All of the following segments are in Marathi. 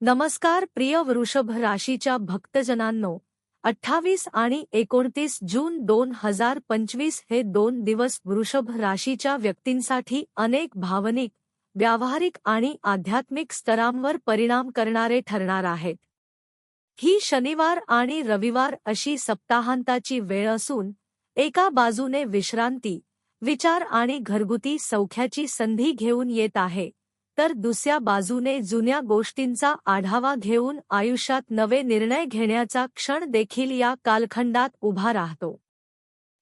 नमस्कार प्रिय वृषभ राशीच्या भक्तजनांनो अठ्ठावीस आणि एकोणतीस जून दोन हजार पंचवीस हे दोन दिवस वृषभ राशीच्या व्यक्तींसाठी अनेक भावनिक व्यावहारिक आणि आध्यात्मिक स्तरांवर परिणाम करणारे ठरणार आहेत. ही शनिवार आणि रविवार अशी सप्ताहांताची वेळ असून एका बाजूने विश्रांती विचार आणि घरगुती सौख्याची संधी घेऊन येत आहे. तर दुसऱ्या बाजूने जुन्या गोष्टींचा आढावा घेऊन आयुष्यात नवे निर्णय घेण्याचा क्षण देखील या कालखंडात उभा राहतो.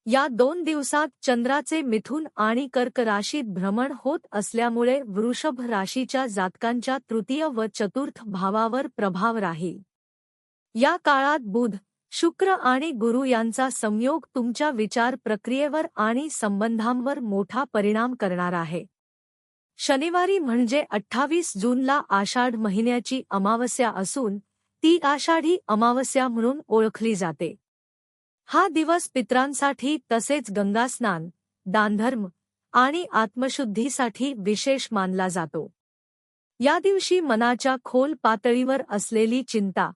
या दोन दिवसात चंद्राचे मिथुन आणि कर्क राशीत भ्रमण होत असल्यामुळे वृषभ राशीच्या जातकांच्या तृतीय व चतुर्थ भावावर प्रभाव राहील. या काळात बुध शुक्र आणि गुरु यांचा संयोग तुमच्या विचार प्रक्रियेवर आणि संबंधांवर मोठा परिणाम करणार आहे. शनिवारी म्हणजे अठ्ठावीस जूनला आषाढ महिन्याची अमावस्या असून ती आषाढी अमावस्या म्हणून ओळखली जाते. हा दिवस पित्रांसाठी तसेच गंगास्नान दानधर्म आणि आत्मशुद्धीसाठी विशेष मानला जातो. या दिवशी मनाच्या खोल पातळीवर असलेली चिंता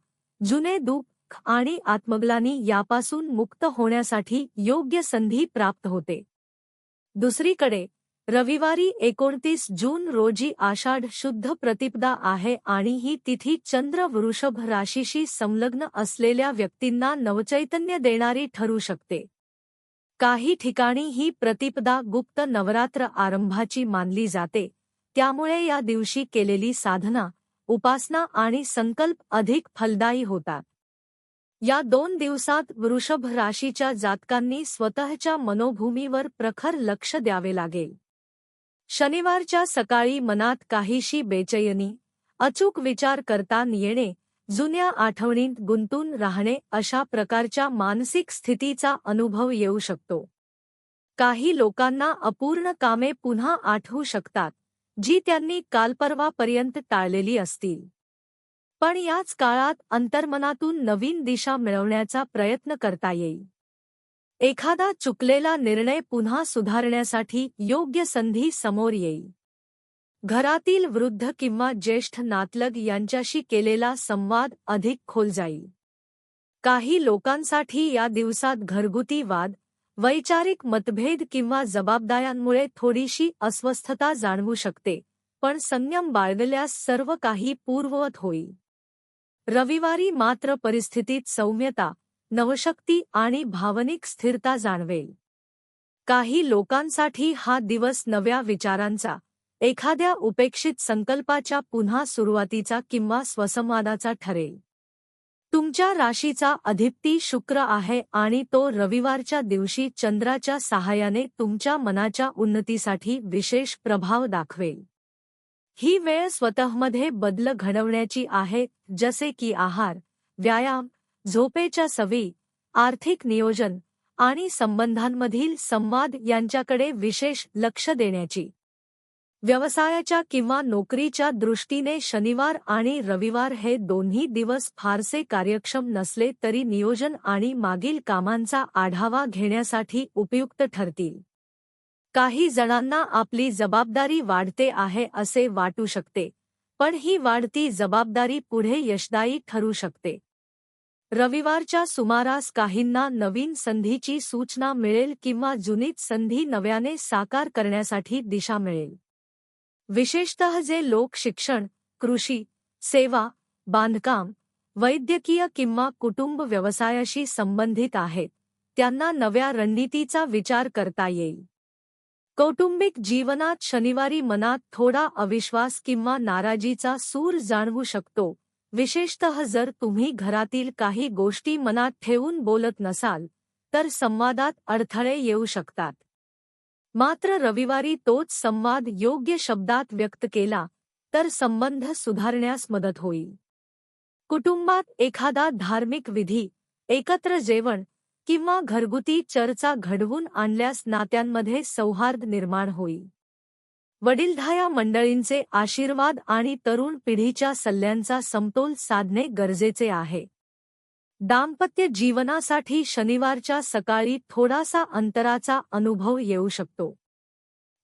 जुने दुःख आणि आत्मग्लानी यापासून मुक्त होण्यासाठी योग्य संधी प्राप्त होते. दुसरीकडे रविवारी एकोणतीस जून रोजी आषाढ शुद्ध प्रतिपदा आहे आणि ही तिथी चंद्र वृषभ राशीशी संलग्न असलेल्या व्यक्तींना नवचैतन्य देणारी ठरू शकते. काही ठिकाणी ही प्रतिपदा गुप्त नवरात्र आरंभाची मानली जाते. त्यामुळे या दिवशी केलेली साधना उपासना आणि संकल्प अधिक फलदायी होतात. या दोन दिवसात वृषभ राशीच्या जातकांनी स्वतःच्या मनोभूमीवर प्रखर लक्ष द्यावे लागेल. शनिवारच्या सकाळी मनात काहीशी बेचैनी अचूक विचार करता येणे जुन्या आठवणींत गुंतून राहणे अशा प्रकारच्या मानसिक स्थितीचा अनुभव येऊ शकतो. काही लोकांना अपूर्ण कामे पुन्हा आठवू शकतात जी त्यांनी कालपर्वापर्यंत टाळलेली असतील. पण याच काळात अंतर्मनातून नवीन दिशा मिळवण्याचा प्रयत्न करता येईल. एखादा चुकलेला निर्णय पुन्हा सुधारण्यासाठी योग्य संधी समोर येईल. घरातील वृद्ध किंवा ज्येष्ठ नातलग यांच्याशी केलेला संवाद अधिक खोल जाईल. काही लोकांसाठी या दिवसात घरगुती वाद वैचारिक मतभेद किंवा जबाबदाऱ्यांमुळे थोडीशी अस्वस्थता जाणवू शकते पण संयम बाळगल्यास सर्व काही पूर्ववत होईल. रविवारी मात्र परिस्थितीत सौम्यता नवशक्ती आणि भावनिक स्थिरता जाणवेल. काही लोकांसाठी हा दिवस नव्या विचारांचा एखाद्या उपेक्षित संकल्पाच्या पुन्हा सुरुवातीचा किंवा स्वसंवादाचा ठरेल. तुमच्या राशीचा अधिपती शुक्र आहे आणि तो रविवारच्या दिवशी चंद्राच्या सहाय्याने तुमच्या मनाच्या उन्नतीसाठी विशेष प्रभाव दाखवेल. ही वेळ स्वतःमध्ये बदल घडवण्याची आहे जसे की आहार व्यायाम झोपेच्या सवयी आर्थिक नियोजन आणि संबंधांमधील संवाद यांच्याकडे विशेष लक्ष देण्याची. व्यवसायाच्या किंवा नोकरीच्या दृष्टीने शनिवार आणि रविवार हे दोन्ही दिवस फारसे कार्यक्षम नसले तरी नियोजन आणि मागील कामांचा आढावा घेण्यासाठी उपयुक्त ठरतील. काही जणांना आपली जबाबदारी वाढते आहे असे वाटू शकते पण ही वाढती जबाबदारी पुढे यशदायी ठरू शकते. रविवारच्या सुमारास काहींना नवीन संधीची सूचना मिळेल किंवा जुनीच संधी नव्याने साकार करण्यासाठी दिशा मिळेल. विशेषतः जे लोक शिक्षण कृषी सेवा बांधकाम वैद्यकीय किंवा कुटुंब व्यवसायाशी संबंधित आहेत त्यांना नव्या रणनीतीचा विचार करता येईल. कौटुंबिक जीवनात शनिवारी मनात थोडा अविश्वास किंवा नाराजीचा सूर जाणवू शकतो विशेषतः जर तुम्ही घरातील काही गोष्टी मनात ठेवून बोलत नसाल तर संवादात अडथळे येऊ शकतात. मात्र रविवारी तोच संवाद योग्य शब्दात व्यक्त केला तर संबंध सुधारण्यास मदत होईल. कुटुंबात एखादा धार्मिक विधी एकत्र जेवण किंवा घरगुती चर्चा घडवून आणल्यास नात्यांमध्ये सौहार्द निर्माण होईल. वडीलधाया मंडळींचे आशीर्वाद आणि तरुण पिढीच्या सल्ल्यांचा समतोल साधणे गरजेचे आहे. दाम्पत्य जीवनासाठी शनिवारच्या सकाळी थोडासा अंतराचा अनुभव येऊ शकतो.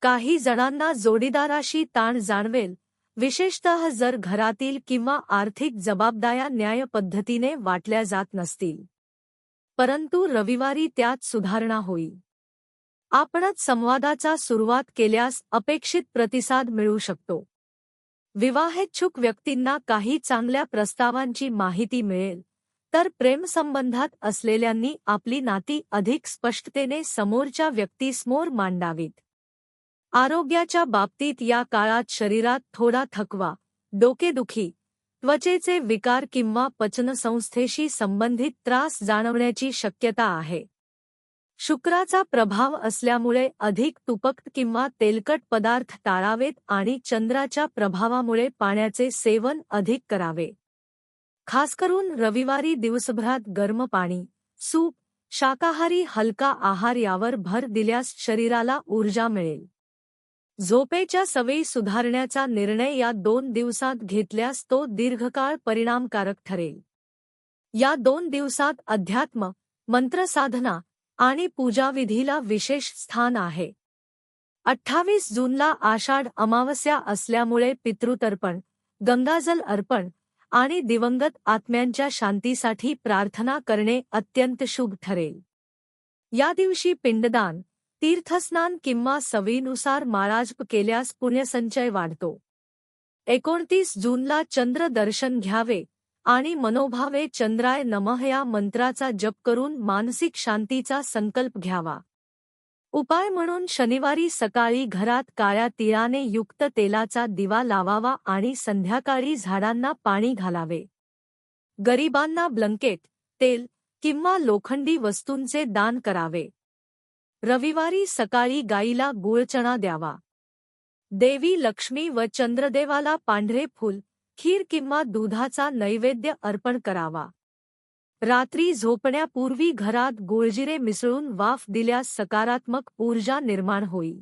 काही जणांना जोडीदाराशी ताण जाणवेल विशेषतः जर घरातील किंवा आर्थिक जबाबदाऱ्या न्याय पद्धतीने वाटल्या जात नसतील. परंतु रविवारी त्यात सुधारणा होईल. आपणच संवादाचा सुरुवात केल्यास अपेक्षित प्रतिसाद मिळू शकतो. विवाहेच्छुक व्यक्तींना काही चांगल्या प्रस्तावांची माहिती मिळेल तर प्रेमसंबंधात असलेल्यांनी आपली नाती अधिक स्पष्टतेने समोरच्या व्यक्तीसमोर मांडावीत. आरोग्याच्या बाबतीत या काळात शरीरात थोडा थकवा डोकेदुखी त्वचेचे विकार किंवा पचनसंस्थेशी संबंधित त्रास जाणवण्याची शक्यता आहे. शुक्राचा प्रभाव असल्यामुळे अधिक तुपक किंवा तेलकट पदार्थ टाळावेत आणि चंद्राच्या प्रभावामुळे पाण्याचे सेवन अधिक करावे. खास करून रविवारी दिवसभरात गर्म पाणी सूप शाकाहारी हलका आहार यावर भर दिल्यास शरीराला ऊर्जा मिळेल. झोपेच्या सवयी सुधारण्याचा निर्णय या दोन दिवसात घेतल्यास तो दीर्घकाळ परिणामकारक ठरेल. या दोन दिवसात अध्यात्म मंत्रसाधना आणि पूजाविधीला विशेष स्थान आहे. अठ्ठावीस जूनला आषाढ अमावस्या असल्यामुळे पितृतर्पण गंगाजल अर्पण आणि दिवंगत आत्म्यांच्या शांतीसाठी प्रार्थना करणे अत्यंत शुभ ठरेल. या दिवशी पिंडदान तीर्थस्नान किंवा सवीनुसार माळाजप केल्यास पुण्यसंचय वाढतो. एकोणतीस जूनला चंद्र दर्शन घ्यावे आणि मनोभावे चंद्राय नमः या मंत्राचा जप करून मानसिक शांतीचा संकल्प घ्यावा. उपाय म्हणून शनिवारी सकाळी घरात काळ्या तिळाने युक्त तेलाचा दिवा लावावा आणि संध्याकाळी झाडांना पाणी घालावे. गरिबांना ब्लंकेट तेल किंवा लोखंडी वस्तूंचे दान करावे. रविवारी सकाळी गाईला गुळचणा द्यावा. देवी लक्ष्मी व चंद्रदेवाला पांढरे फूल खीर किंवा दुधाचा नैवेद्य अर्पण करावा. रात्री झोपण्यापूर्वी घरात गोळजिरे मिसळून वाफ दिल्यास सकारात्मक ऊर्जा निर्माण होईल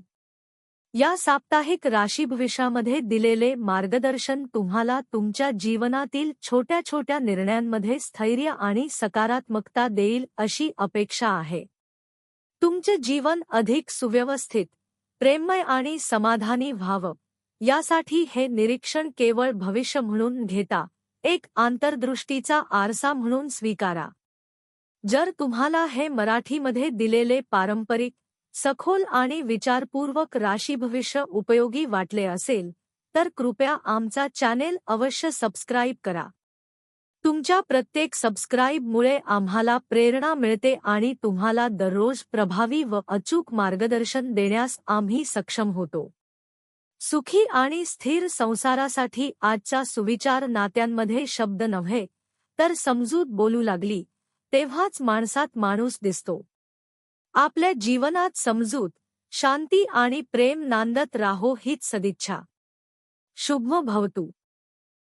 या साप्ताहिक राशीभविष्यामध्ये दिलेले मार्गदर्शन तुम्हाला तुमच्या जीवनातील छोट्या छोट्या निर्णयांमध्ये स्थैर्य आणि सकारात्मकता देईल अशी अपेक्षा आहे. तुमचे जीवन अधिक सुव्यवस्थित प्रेममय आणि समाधानी व्हावं. यासाठी हे निरीक्षण केवळ भविष्य म्हणून घेता एक आंतरदृष्टीचा आरसा म्हणून स्वीकारा. जर तुम्हाला हे मराठीमध्ये दिलेले पारंपरिक सखोल आणि विचारपूर्वक राशीभविष्य उपयोगी वाटले असेल तर कृपया आमचा चॅनेल अवश्य सबस्क्राईब करा. तुमच्या प्रत्येक सबस्क्राईबमुळे आम्हाला प्रेरणा मिळते आणि तुम्हाला दररोज प्रभावी व अचूक मार्गदर्शन देण्यास आम्ही सक्षम होतो. सुखी आणि स्थिर संसारासाठी आजच्या सुविचार नात्यांमध्ये शब्द नव्हे तर समजूत बोलू लागली तेव्हाच माणसात माणूस दिसतो. आपल्या जीवनात समजूत शांती आणि प्रेम नांदत राहो हीच सदिच्छा. शुभ भवतू